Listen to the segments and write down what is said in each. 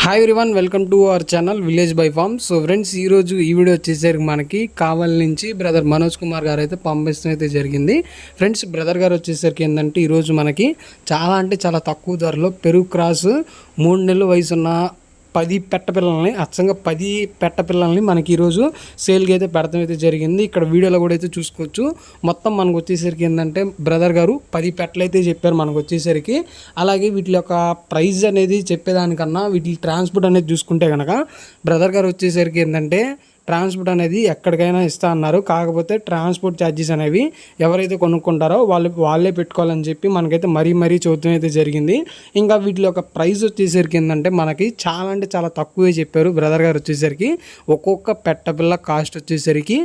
hi one welcome to our channel village by farm so friends ఈరోజు ఈ video వచ్చేసరికి మనకి కావల్ నుంచి బ్రదర్ మనోజ్ కుమార్ గారు అయితే పంపించడం అయితే జరిగింది. ఫ్రెండ్స్ బ్రదర్ గారు వచ్చేసరికి ఏంటంటే ఈరోజు మనకి చాలా అంటే చాలా తక్కువ ధరలో పెరుగు క్రాస్ మూడు నెలల వయసు ఉన్న పది పెట్ట పిల్లల్ని అచ్చంగా పది పెట్ట పిల్లల్ని మనకి ఈరోజు సేల్కి అయితే పెడతాం అయితే జరిగింది. ఇక్కడ వీడియోలో కూడా అయితే చూసుకోవచ్చు. మొత్తం మనకు వచ్చేసరికి ఏంటంటే బ్రదర్ గారు పది పెట్టలు అయితే చెప్పారు మనకు వచ్చేసరికి. అలాగే వీటి యొక్క ప్రైజ్ అనేది చెప్పేదానికన్నా వీటి ట్రాన్స్పోర్ట్ అనేది చూసుకుంటే కనుక బ్రదర్ గారు వచ్చేసరికి ఏంటంటే ట్రాన్స్పోర్ట్ అనేది ఎక్కడికైనా ఇస్తా అన్నారు. కాకపోతే ట్రాన్స్పోర్ట్ ఛార్జెస్ అనేవి ఎవరైతే కొనుక్కుంటారో వాళ్ళు వాళ్ళే పెట్టుకోవాలని చెప్పి మనకైతే మరీ మరీ చూద్దాం అయితే జరిగింది. ఇంకా వీటి యొక్క ప్రైస్ వచ్చేసరికి ఏంటంటే మనకి చాలా అంటే చాలా తక్కువే చెప్పారు బ్రదర్ గారు వచ్చేసరికి. ఒక్కొక్క పెట్టపిల్ల కాస్ట్ వచ్చేసరికి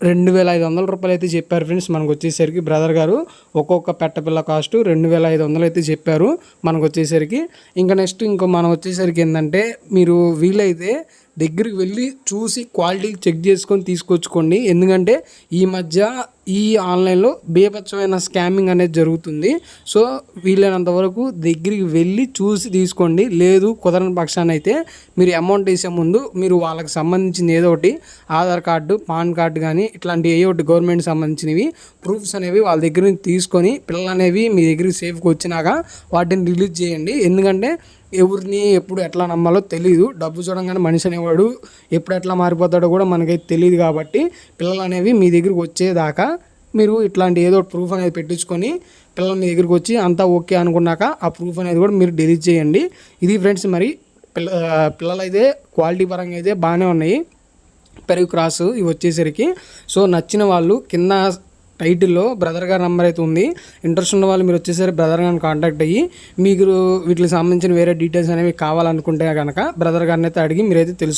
రెండు వేల ఐదు వందల రూపాయలు అయితే చెప్పారు ఫ్రెండ్స్ మనకు వచ్చేసరికి బ్రదర్ గారు. ఒక్కొక్క పెట్టపిల్ల కాస్ట్ రెండు వేల ఐదు వందలు అయితే చెప్పారు మనకు వచ్చేసరికి. ఇంకా నెక్స్ట్ ఇంకో మనం వచ్చేసరికి ఏంటంటే మీరు వీలైతే దగ్గరికి వెళ్ళి చూసి క్వాలిటీ చెక్ చేసుకొని తీసుకొచ్చుకోండి. ఎందుకంటే ఈ మధ్య ఈ ఆన్లైన్లో బేపచ్చమైన స్కామింగ్ అనేది జరుగుతుంది. సో వీలైనంత వరకు దగ్గరికి వెళ్ళి చూసి తీసుకోండి. లేదు కుదరని పక్షాన్ని అయితే మీరు అమౌంట్ వేసే ముందు మీరు వాళ్ళకి సంబంధించిన ఏదో ఒకటి ఆధార్ కార్డు పాన్ కార్డు కానీ ఇట్లాంటి ఏ ఒకటి గవర్నమెంట్ సంబంధించినవి ప్రూఫ్స్ అనేవి వాళ్ళ దగ్గర నుంచి తీసుకొని పిల్లలు అనేవి మీ దగ్గరికి సేఫ్గా వచ్చినాక వాటిని రిలీజ్ చేయండి. ఎందుకంటే ఎవరిని ఎప్పుడు ఎట్లా నమ్మాలో తెలియదు డబ్బు చూడంగానే మనిషి అనేవాడు ఎప్పుడు ఎట్లా మారిపోతాడో కూడా మనకైతే తెలియదు కాబట్టి పిల్లలు అనేవి మీ దగ్గరికి వచ్చేదాకా మీరు ఇట్లాంటి ఏదో ప్రూఫ్ అనేది పెట్టించుకొని పిల్లలు మీ దగ్గరికి వచ్చి అంతా ఓకే అనుకున్నాక ఆ ప్రూఫ్ అనేది కూడా మీరు డిలీట్ చేయండి. ఇది ఫ్రెండ్స్ మరి పిల్ల పిల్లలు అయితే క్వాలిటీ పరంగా అయితే బాగానే ఉన్నాయి. పెరుగు క్రాస్ ఇవి వచ్చేసరికి. సో నచ్చిన వాళ్ళు కింద టైటిల్లో బ్రదర్ గారి నెంబర్ అయితే ఉంది. ఇంట్రెస్ట్ ఉన్న వాళ్ళు మీరు వచ్చేసరి బ్రదర్ గారిని కాంటాక్ట్ అయ్యి మీకు వీటికి సంబంధించిన వేరే డీటెయిల్స్ అనేవి కావాలనుకుంటే కనుక బ్రదర్ గారిని అయితే అడిగి మీరైతే తెలుసు